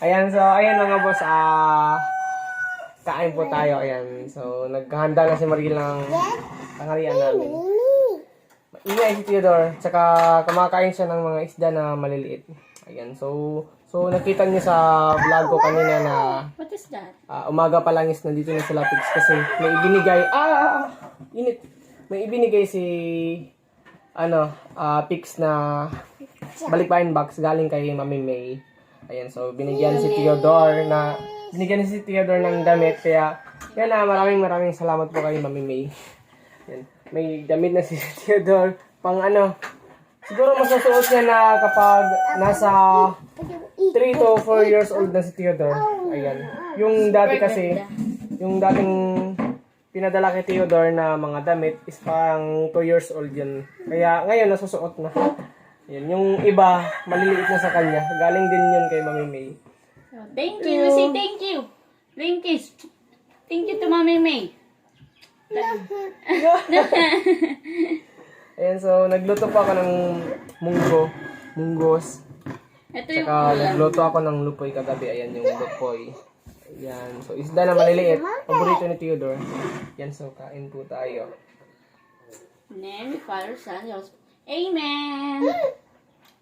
Ayan, so, ayan mga boss, ah, kain po tayo, ayan. So, naghahanda na si Maril ng tanghalian namin. Ingay si Theodore, tsaka kumakain siya ng mga isda na maliliit. Ayan, so, so nakita niyo sa vlog ko kanina na What is that? ah, umaga pa lang is nandito na sila pigs kasi may ibinigay, ah, init, may ibinigay si, ano, ah, pigs na balikbayan box galing kay Mami May. Ayan, so binigyan si Theodore na, binigyan si Theodore ng damit, kaya, yan na, maraming maraming salamat po kay Mami May. Yan. May damit na si Theodore pang ano, siguro masusuot niya na kapag nasa 3 to 4 years old na si Theodore. Ayan. Yung dati kasi, yung dating pinadala kay Theodore na mga damit is pang 2 years old yun. Kaya ngayon nasusuot na. Yan. Yung iba, maliliit na sa kanya. Galing din yun kay Mami May. So, thank you. Say thank you. Thank you. Thank you to Mami May. Ayan, so nagluto pa ako ng munggo. Munggos. Ito yung Saka nagluto ako ng lupoy kagabi. Ayan yung lupoy. Ayan. So isda na maliliit. Paborito ni Theodore. Yan, so kain po tayo. name, Father, Son, Holy. Amen.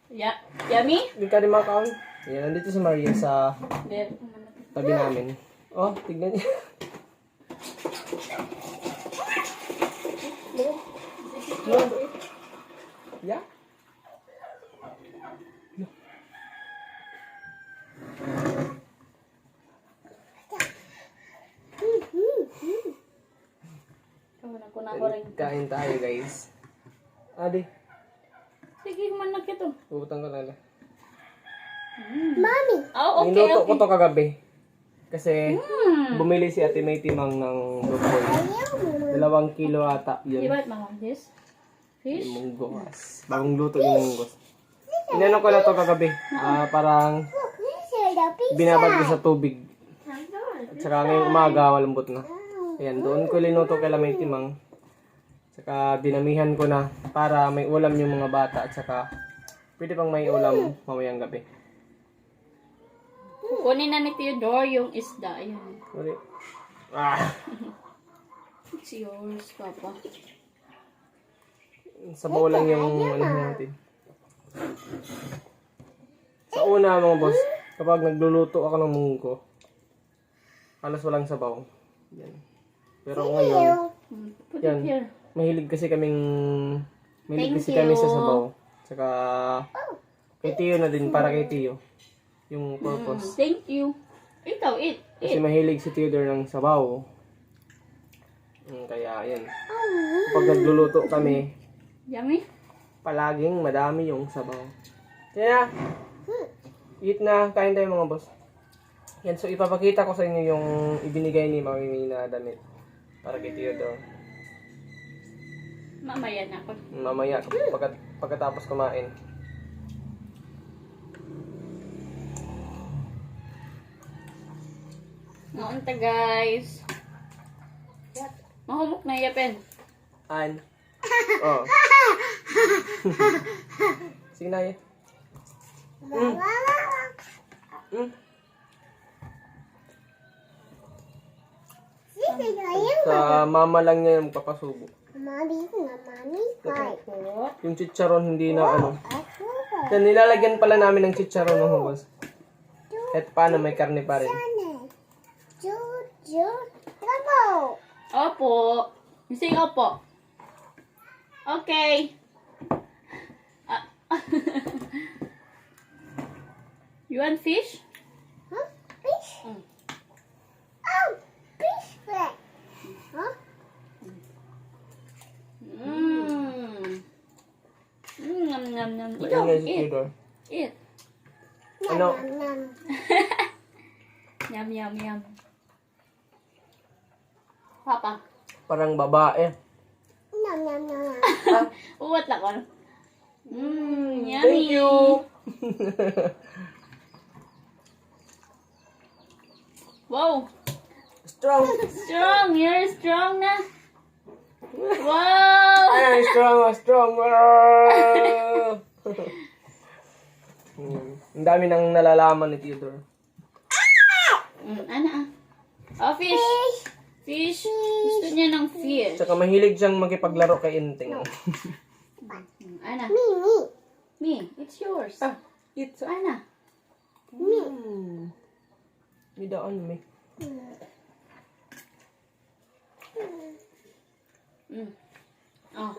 Yeah. Yummy? Hindi ka rin makaon. Ayan, nandito si Maria sa tabi namin. Oh, tignan niya. Yeah. Kain tayo, guys. Adi, Sige, manak ito. puputang ko lang. Mami. Oh, okay, Niluto ko okay. to kagabi. Kasi Hmm. bumili si Ate May Timang ng lupoy. Dalawang kilo ata yun. ba, mga this? Fish? Yung munggos. Bagong luto yung munggos. Inano ko na to kagabi. Ah, parang binabad ko sa tubig. At saka ngayong umaga, malambot na. Ayan, doon ko linuto kay Lamay Timang. Saka dinamihan ko na para may ulam yung mga bata. At saka pwede pang may ulam mamayang gabi. Kunin na ni Theodore yung isda. Ayan. Sorry. Ah, It's yours, Papa. sabaw lang yung ano natin. Sa una mga boss, kapag nagluluto ako ng munggo, halos walang sabaw. Yan. Pero ngayon, Hmm. Put Yan. it here. mahilig kasi kaming mahilig Thank kasi kami sa you. sabaw. Tsaka kay Tio na din para kay Tio. Yung purpose. Thank you. Ikaw, eat. Kasi mahilig si Theodore ng sabaw. Mm, kaya yan. Kapag nagluluto kami, Yummy? palaging madami yung sabaw. Kaya, eat na, kain tayo mga boss. Yan, so ipapakita ko sa inyo yung ibinigay ni Mami May na damit para kay Theodore. Mamaya na ako. Mamaya, pagkat, pagkatapos kumain. Maunta, guys. Mahumok na yapin. An. Oh. Sige na, yan. Mm. Mm. Sa mama lang niya yung papasubo. Po. Yung chicharon hindi na ano. Yan, nilalagyan pala namin ng chicharon ng hubos. At paano may karne pa rin. Opo. Say opo. Okay. Ah. you want fish? Mm. Mmm. Mm, nom, nom, nom. Ikaw, eat. Eat. Ano? Yum, yum, yum. Papa. Parang babae. Uwat lang ko. Mmm, yummy. Thank you! Wow. Strong! Strong. You're strong na. Wow. Ay, strong, strong! Ang dami nang nalalaman ni Theodore. Mm, ana ah. Oh, fish. Fish. Gusto niya ng fish. Tsaka mahilig siyang makipaglaro kay Inting. Mm, ana. Me, it's yours. ah, it's. Ana. Hmm. May daan, may. Mm. Oh.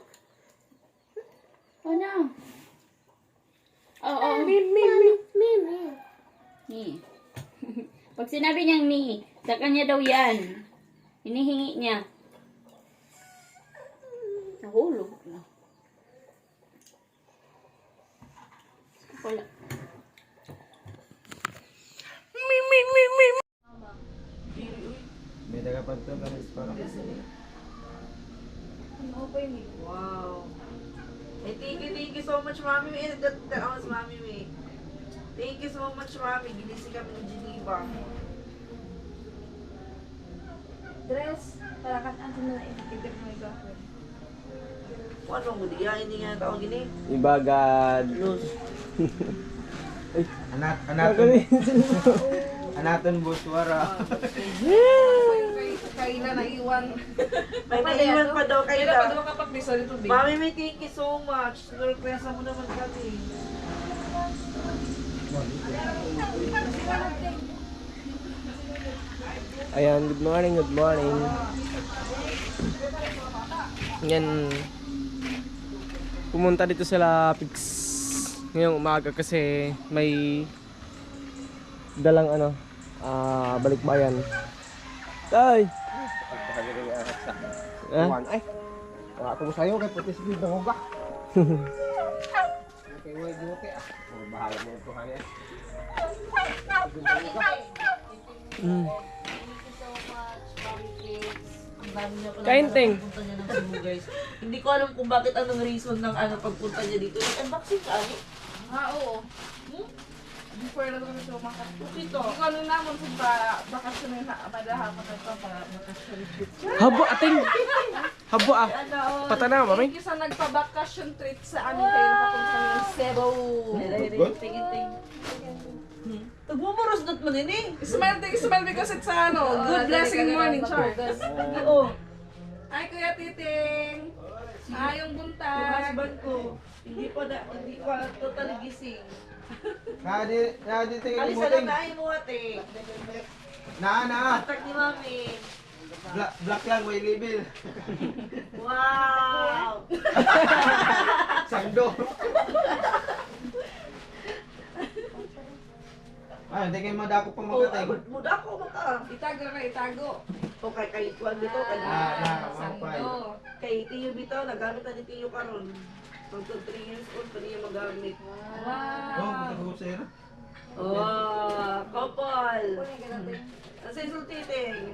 Oh no. Oh, oh. Me, me, me. Ni. Pag sinabi niyang ni, sa kanya daw yan. Hinihingi niya. Nahulog na. Wala. Me, me, me, me. May tagapagtugan is parang Wow. Hey, thank you, thank you so much, Mami. That, that was Mami May. Thank you so much, Mami. Ginising kami ng Geneva. Dress, para kan ano na itikip mo ito. Kung ano mo diya, hindi nga tawag gini. Ibagad. Anat, anaton, anaton buswara. Kaila na iwan. May naiwan pa daw kayo Kailan pa daw kapag may solid tubig? Mami May, thank you so much. Surpresa mo naman kami. Ayan, good morning, good morning. Yan. Pumunta dito sila Pix ngayong umaga kasi may dalang ano, ah balikbayan. Tay! Juan, ay. Wala ko sa'yo kay putis gid ng uga. Kay way ah. Oh, bahala mo ito kanya. Mm. Ang dami niya pala Kainting. Punta niya ng Cebu, guys. Hindi ko alam kung bakit anong reason ng ano pagpunta niya dito. Nag-unboxing ka, ano? Ha, oo. Hmm? Before na kami sumakat. Okay to. Kung ano naman sa ba, bakasyon na madaha ko na ito para bakasyon. Habo ating. Habo ah. Ano, Patana, mami. Thank you sa nagpa-bakasyon trip sa amin kayo nakapunta ng Cebu. Good? Tingin-ting. Nagmumuros dot mo din eh. Smile, smile because it's ano, good blessing morning, Char. Oo. Hi, Kuya Titing. Yung Yung buntag. husband ko, hindi pa na, hindi pa totally gising. Nadi, nadi tingin Alisa mo ting. na ay mo ate. Na na. Attack ni mami. Black, black lang may label. Wow! Sando. Ay, hindi kayo madako pa Oh, magating. abot mo da ko maka. Itago na itago. O kay kay kuan dito kay Ah, ah, Sando. kay Tiyo bitaw nagamit na ni Tiyo karon. Pagka 3 years old pa niya magamit. Oh, Wow. magtago sa'yo. Oh, couple. Asa yung sultiting?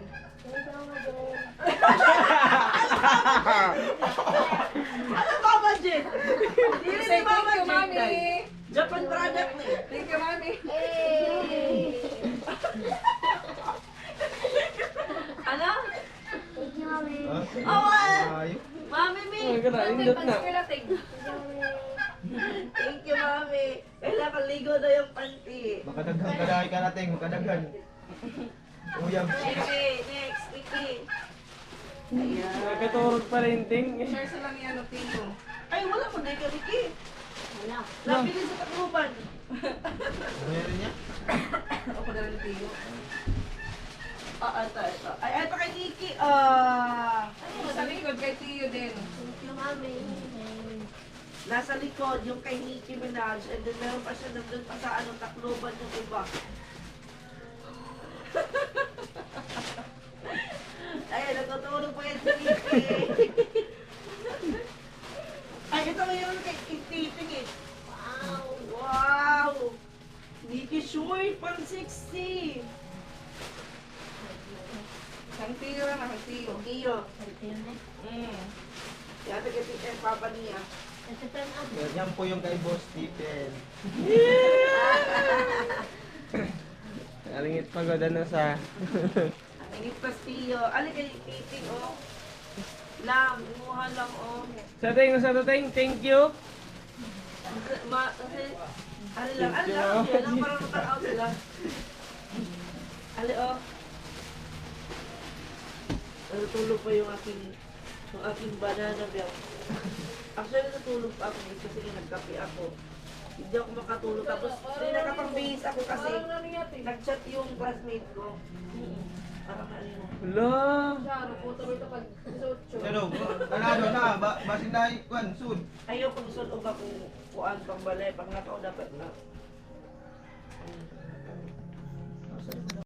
Ano ba budget? Hindi Say ni Mama thank you, Jen, Mami. Japan product ni. Thank you, Mami. Ano? Ha? Awan! Ayun. Mami Mi! Ay, kana, indot na. Thank you, Mami. Kailangan kaligo na yung panty. Makadaghan kadahay ka natin, makadaghan. Uyab. Next, Vicky. Ayan. Nagkaturog pa rin ting. Share sila ni ano, Tino. Ay, wala mo na ka, Vicky. Wala. Napili sa takluban. Meron niya? Ako na rin ni Tino. Ah, ito, ito. Ay, ito kay Nikki. Ah, Sa likod kay Tio din. nasa likod yung kay Nicki Minaj. And then meron pa siya nandun pa sa ano, takluban yung iba. Ay, ito yung kay Titing eh. Wow! Wow! Nikki Short, pang 60. Ang Tio na, ang Tio. Iyo. Mm. Yata kay Tito Papa niya. Yan po yung kay Boss Stephen. Alingit pagoda na sa... Ang pastillo. Ali kay Titing, oh. Lang, imuha lang, oh. Sa ting, sa ting, thank you. Ma, kasi, ano lang, ano lang, yan lang, parang matanaw sila. Ali, oh. Natutulog pa yung aking, yung aking banana bell. Actually, natulog pa ako eh, kasi nagkape ako. Hindi ako makatulog. Tapos, hindi nakapangbihis ako kasi nag-chat yung classmate ko. Ano. Wala. Pero, kanado na, ba, basin dahil, kwan, sud. Ayaw kong sunod ako kuan pang balay. Pag nakaw dapat na.